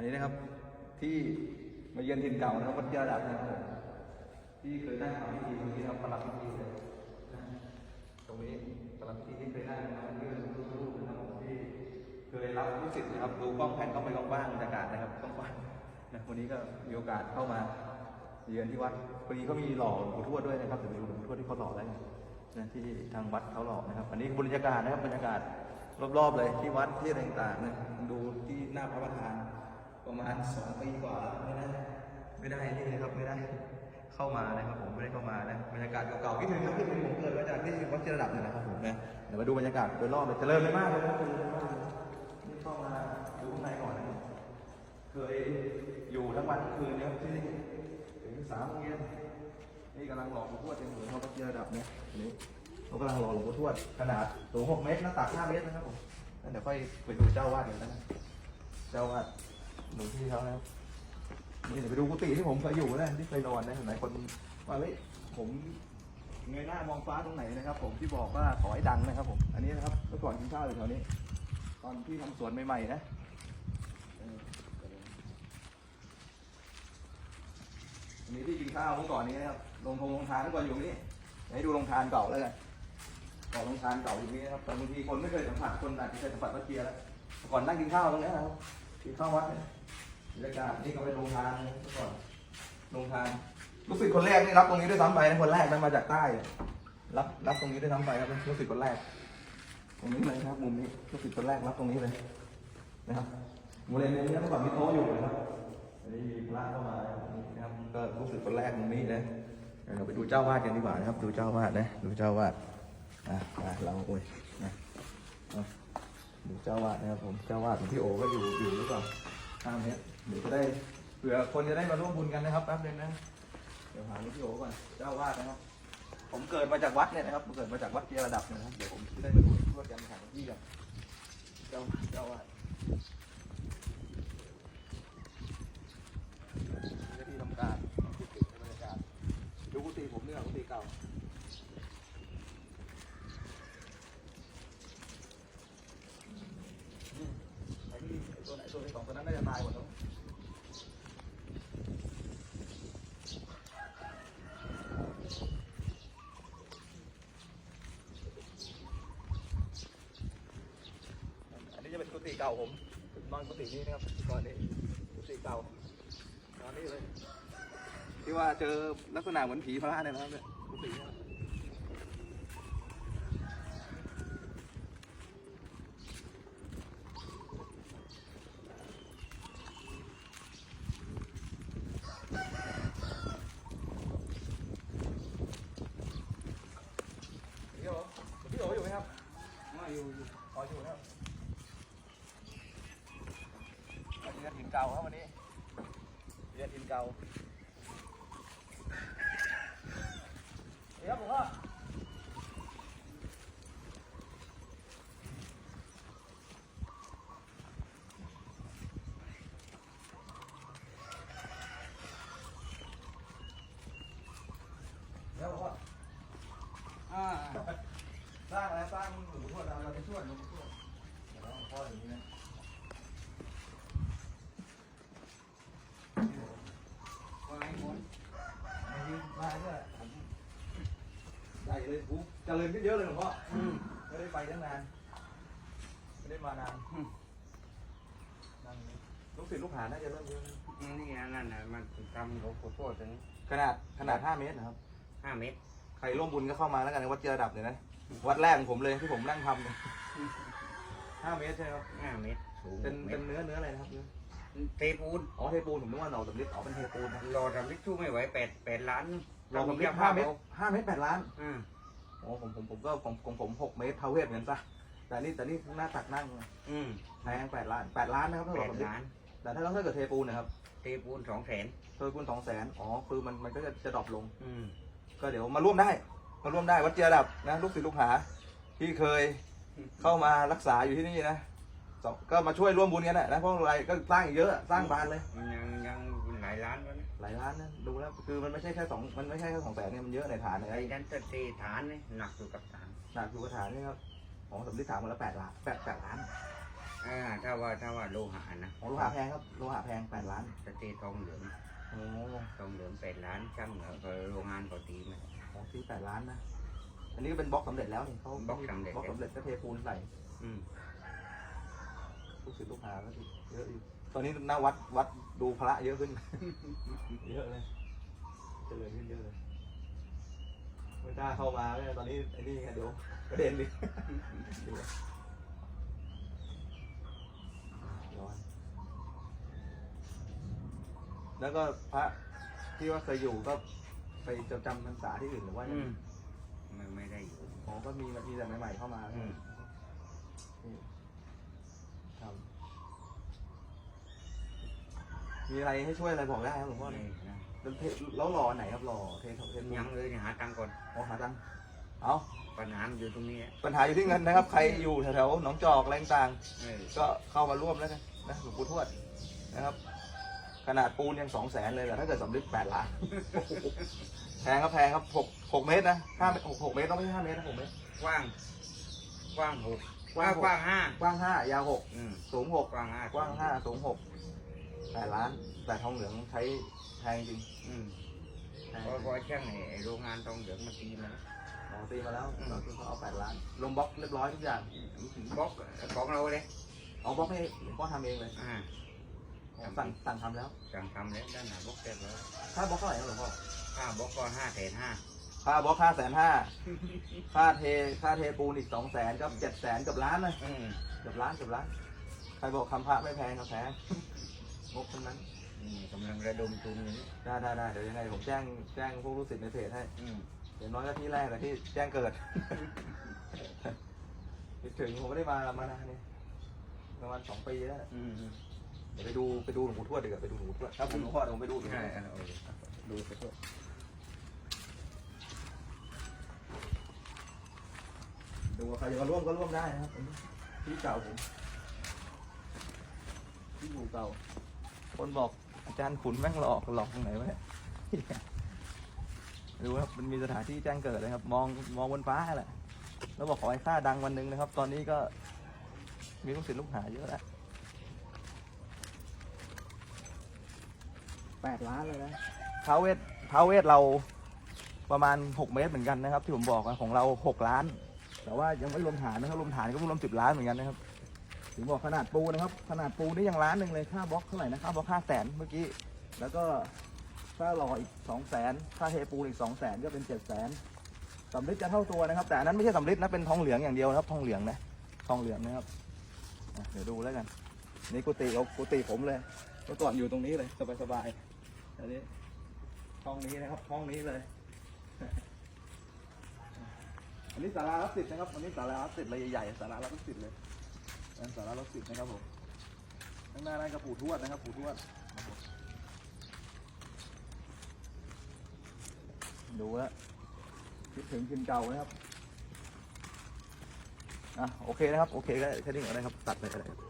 นนี้นะครับที่มาเยือนถิ่นเก่านะครับวัดยาดาบนะครับผมที่เคยนั่งทำพิธีตรงนี้นะครับประหลัดพิธีเลยตรงนี้ประหลัดพิธีที่เคยนั่งนะครับที่เป็นรูปนะครับที่เคยรับลูกศิษย์นะครับดูกล้องแผ่นเข้าไปกว้างบรรยากาศนะครับกว้างๆนะวันนี้ก็มีโอกาสเข้ามาเยือนที่วัดพอดีเขามีหล่อหลวงปู่ทวดด้วยนะครับเดี๋ยวไปดูหลวงปู่ทวดที่เขาหล่อแล้วกันะที่ทางวัดเขาหล่อนะครับ อันนี้บรรยากาศนะครับบรรยากาศรอบๆเลยที่วัดที่อะไรต่างๆนะดูที่หน้าพระประธาน ประมาณสองปีกว่าแล้วไม่ได้ไม่ได้นี่นะครับไม่ได้เข้ามานะครับผมไม่ได้เข้ามานะบรรยากาศเก่าๆคิดถึงครับคิดถึงผมเกิดมาจากที่วัดเจริญระดับเนี่ยนะครับผมนะเดี๋ยวมาดูบรรยากาศโดยรอบเลยเจริญไม่มากเลยนะเจริญไม่มากเลยนี่เข้ามาดูข้างในก่อนนะครับเคยอยู่ทั้งวันทั้งคืนนะครับที่นี่ถึงสามโมงเย็นนี่กำลังหล่อหลวงพ่อเต็มหัวเขาวัดเจริญระดับเนี่ยอันนี้เขากำลังหล่อหลวงพ่อทวดขนาดสูงหกเมตรหน้าตักห้าเมตรนะครับผมงั้นเดี๋ยวค่อยไปดูเจ้าวาดกันนะครับเจ้าว่า หลวงพี่เขานะครับนี่เดี๋ยวไปดูกุฏิที่ผมเคยอยู่นะที่เคยนอนนะหลายคนว่าเฮ้ยผมเงยหน้ามองฟ้าตรงไหนนะครับ ผมที่บอกว่าขอให้ดังนะครับ ผม อันนี้นะครับเมื่อก่อนกินข้าวอยู่แถวนี้ ตอนที่ทำสวนใหม่ๆนะเอออันนี้ที่กินข้าวเมื่อก่อนนี้นะครับลงทงลงทานเมื่อก่อนอยู่นี่ให้ดูลงทานเก่าแล้วกันก่อนลงทานเก่าอยู่นี่นะครับแต่บางทีคนไม่เคยสัมผัสคนอาจจะเคยสัมผัสก็เกียร์แล้วก่อนนั่งกินข้าวตรงนี้นะครับกินข้าววัดเนี่ย บรรยากาศนี่ก็เป็นโรงทานนะเมื่อก่อนโรงทานลูกศิษย์คนแรกนี่รับตรงนี้ด้วยซ้ำไปนะคนแรกนั้นมาจากใต้อะรับรับตรงนี้ด้วยซ้ำไปครับเป็นลูกศิษย์คนแรก ตรงนี้เลยครับมุมนี้ลูกศิษย์คนแรกรับตรงนี้เลยนะครับบริเวณนี้เมื่อก่อนมีโต๊ะอยู่นะครับอันนี้มีพระเข้ามานะครับก็ลูกศิษย์คนแรกตรงนี้นะเดี๋ยวเราไปดูเจ้าวาดกันดีกว่านะครับ ดูเจ้าวาดนะดูเจ้าวาดอะอะเราโอ้ยนะเอาดูเจ้าวาดนะครับผมเจ้าวาดของพี่โอก็อยู่อยู่หรือเปล่าทางนี้ เดี๋ยวจะได้เผื่อคนจะได้มาร่วมบุญกันนะครับแป๊บนึงนะ เดี๋ยวหาลูกพี่โอก่อนเจ้าวาดนะครับ ผมเกิดมาจากวัดเนี่ยนะครับผมเกิดมาจากวัดเกียระดับนะครับ เดี๋ยวผมจะได้มาดูรวดกันหาที่กันเจ้าเจ้าวาดที่ทำการกุฏิบรรยากาศดูกุฏิผมเนี่ยกุฏิเก่าไอ้ที่ตัวไหนตัวที่สองตัวนั้นน่าจะตายหมดแล้วอันนี้จะ เก่าผมนอนกุฏินี้นะครับก่อนนี้กุฏิเก่านอนนี่เลยที่ว่าเจอลักษณะเหมือนผีพระเนี่ยนะครับเนี่ยกุฏิเนี่ยพี่โอพี่โออยู่ไหมครับไม่อยู่อยู่ขออยู่นะครับวันนี้ถิ่น เก่าครับวันนี้เรียนอินเก่าเดี๋ยวผมก็าเดี๋ยวผมว่า อ่า สร้างอะไรสร้างหลวงพ่อเราเราจะช่วยหลวงพ่อเดี๋ยวเราพ่ออย่างนี้นะมาให้คนมายืนมาเนี่ยผมใหญ่ เลยผมเจริญขึ้นเยอะเลยหลวงพ่ออืมไม่ได้ไปตั้งนาน ไม่ได้มานานนั่งลูกศิษย์ลูกหาน่าจะเริ่มเยอะนะนี่ไงนั่นน่ะมันทำหลวงปู่โทษถึงขนาดขนาด 5 เมตรนะครับ ห้าเมตรใครร่วมบุญก็เข้ามาแล้วกันในวัดเจอระดับเนี่ยนะ วัดแรกของผมเลยที่ผมนั่งทำเนี่ยห้าเมตรใช่ไหมครับ ห้าเมตรสูงเป็นเมเป็ตนรเนื้อเนื้ออะไรนะครับเนื้อเทปูนอ๋อเทปูนผมนึกว่าหน่อสำลิดอ๋อเป็นเทปูนนะรอทำลิตรสู้ไม่ไหวแปดแปดล้านหน่อสำลิดห้าเมตรห้าเมตรแปดล้าน อ่า อ๋อผมผมผมก็ของของผมหกเมตรเท่าเวทเหมือนกันซะแต่นี่แต่นี่หน้าตักนั่งอืมแพงแปดล้านแปดล้านนะครับถ้าแปเราดสำลิดล้านแต่ถ้าเราถ้าเกิดเทปูนนะครับเทปูนสองแสนเทปูนสองแสนอ๋อคือมันมันก็จะจะดรอปลง อืมก็เดี๋ยวมาร่วมได้ มาร่วมได้วัดเจอระดับนะลูกศิษย์ลูกหา ที่เคยเข้ามารักษาอยู่ที่นี่นะสองก็มาช่วยร่วมบุญกันนะนะเพราะอะไรก็สร้างอีกเยอะสร้างบานเลย มันยังยังหลายล้านแล้วนะหลายล้านนะดูแล้วคือมันไม่ใช่แค่สองมันไม่ใช่แค่สองแสนเนี่ยมันเยอะในฐานเนี่ยไอ้นั้นจะเทฐานนี่หนักอยู่กับฐานหนักอยู่กระฐานนี่ครับของสมฤทธิ์ฐานมาแล้วแปดล้านแปดแปดล้านอ่าถ้าว่าถ้าว่าโลหะนะของโลหะแพงครับโลหะแพงแปดล้านสเตทองเหลืองโอ้ทองเหลืองแปดล้านช่างเหรอก็โรงงานเขาตีมาของซื้อแปดล้านนะอันนี้ก็เป็นบล็อกสำเร็จแล้วนี่เขาบล็อกสำเร็จบล็อกสำเร็จก็เทปูนใส่อืมลูกศิษย์ลูกหาก็เยอะอยู่ ตอนนี้หน้าวัดวัดดูพระเยอะขึ้น เยอะเลยเจริญขึ้นเยอะเลยไม่กล้าเข้ามาเลยตอนนี้ไอ้นี่ไงเดี๋ยวกระเด็นดิดูร้อนแล้วก็พระที่ว่าเคยอยู่ก็ไปจำจำพรรษาที่อื่นหรือว่าอืมไม่ไม่ได้อยู่ อ๋อก็มีมีแต่ใหม่ๆเข้ามาอืม นี่ครับ มีอะไรให้ช่วยอะไรบอกได้ครับหลวงพ่อไม่นะแล้วเทแล้วรอไหนครับรอเทเทเทยังเลยเนี่ยหาตังค์ก่อนโอ้หาตังค์เอาปัญหามันอยู่ตรงนี้อะปัญหาอยู่ที่เงินนะครับ ใครอยู่แถวๆหนองจอกแรงต่างเออก็เข้ามาร่วมแล้วกันนะหลวงปู่ทวดนะครับ ขนาดปูนยังสองแสนเลยแต่ถ้าเกิดสำลิดแปดล้านแพงครับแพงครับหกหกเมตรนะห้าเมตรหกหกเมตรต้องไม่ใช่ห้าเมตรนะหกเมตรกว้างกว้างหกกว้างหกกว้างห้ากว้างห้ายาวหกอืมสูงหกกว้างห้ากว้างห้าสูงหก แปดล้าน แต่ทองเหลืองใช้แพงจริงอืมแพงพอพอช่างไอ้โรงงานทองเหลืองมาตีมันหมอตีมาแล้วอืม เราคือเขาเอาแปดล้าน ลงบล็อกเรียบร้อยทุกอย่าง บล็อกของเราเลยเอาบล็อกให้หลวงพ่อทำเองเลยอ่าอ๋อสั่งสั่งทำแล้ว สั่งทำแล้วด้านหน้าบล็อกเสร็จแล้วค่าบล็อกเท่าไหร่ครับหลวงพ่อ ค่าบล็อกก็ห้าแสนห้าค่าบล็อกห้าแสนห้า ค่าเท ค่าเทปูนอีกสองแสนก็เจ็ดแสนเกับล้านเลยอืม เกือบล้านเกือบล้าน ใครบอกคำพระไม่แพงครับแพง งบทั้งนั้นนี่กำลังระดมทุนอยู่นี่ได้ได้ได้เดี๋ยวยังไงผมแจ้งแจ้งพวกลูกศิษย์ในเพจให้อืมเดี๋ยวน้อยก็ที่แรกอะที่แจ้งเกิด คิดถึงผมไม่ได้มามานานนี่ประมาณสองปีแล้วอืมเดี๋ยวไปดูไปดูหลวงปู่ทวดดีกว่าไปดูหลวงปู่ทวดถ้าผมหลวงพ่อเดี๋ยวผมไปดูหลวงใช่พ่อเอาเลยดูไปทวดดูว่าใครจะมาร่วมก็ร่วมได้นะครับผมที่เก่าผมที่อยู่เก่า คนบอกอาจารย์ขุนแม่งหลอกหลอกตรงไหนวะเนี่ยดูครับมันมีสถานที่แจ้งเกิดเลยครับ มองมองบนฟ้าแหละ แล้วบอกขอให้ข้าดังวันหนึ่งนะครับ ตอนนี้ก็มีลูกศิษย์ลูกหาเยอะแล้วแปดล้านเลยนะท้าวเวทท้าวเวทเราประมาณหกเมตรเหมือนกันนะครับ ที่ผมบอกอะของเราหกล้าน แต่ว่ายังไม่รวมฐานนะครับรวมฐานก็รวมสิบล้านเหมือนกันนะครับ ถึงบอกขนาดปูนะครับ ขนาดปูนี่ยังล้านหนึ่งเลยค่าบล็อกเท่าไหร่นะค่าบล็อกห้าแสนเมื่อกี้ แล้วก็ค่าหล่ออีกสองแสนค่าเทปูอีกสองแสนก็เป็นเจ็ดแสนสำริดจะเท่าตัวนะครับ แต่อันนั้นไม่ใช่สำริดนะเป็นทองเหลืองอย่างเดียวนะครับ ทองเหลืองนะทองเหลืองนะครับเดี๋ยวดูแล้วกันนี่กุฏิเขากุฏิผมเลยเมื่อก่อนอยู่ตรงนี้เลยสบายสบายๆอันนี้ห้องนี้นะครับห้องนี้เลย อันนี้ศาลารับสิทธิ์นะครับอันนี้ศาลารับสิทธิ์เลยใหญ่ๆศาลารับสิทธิ์เลย อันสาระรถสิบนะครับผมข้างหน้านั่นก็ปู่ทวดนะครับปูทวดดูแล้วคิดถึงกินเก่านะครับอะโอเคนะครับ โอเคก็แค่นี้ก็ได้ครับ ตัดไปก็ได้